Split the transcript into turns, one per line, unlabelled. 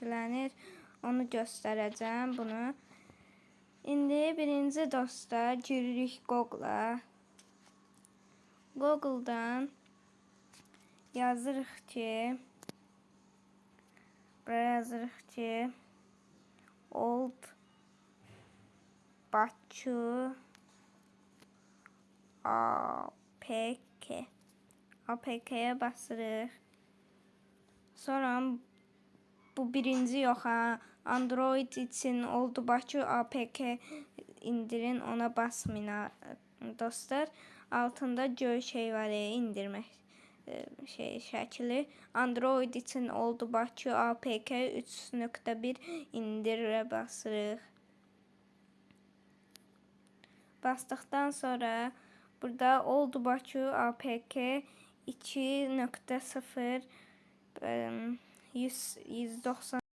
şəkillənir. Onu göstərəcəm bunu. İndi birinci dostlar giririk Google-a. Google-dan yazırıq ki buraya yazırıq ki Old Bakü APK APK-yə basırıq. Sonra bu birinci yox ha. Android için oldu Bakü APK indirin ona basmayın dostlar. Altında göy şey var ya indirmek e, şey şəkli. Android için oldu Bakü APK 3.1 indirə basırıq. Bastıktan sonra burada oldu Bakü APK 2.0 e, e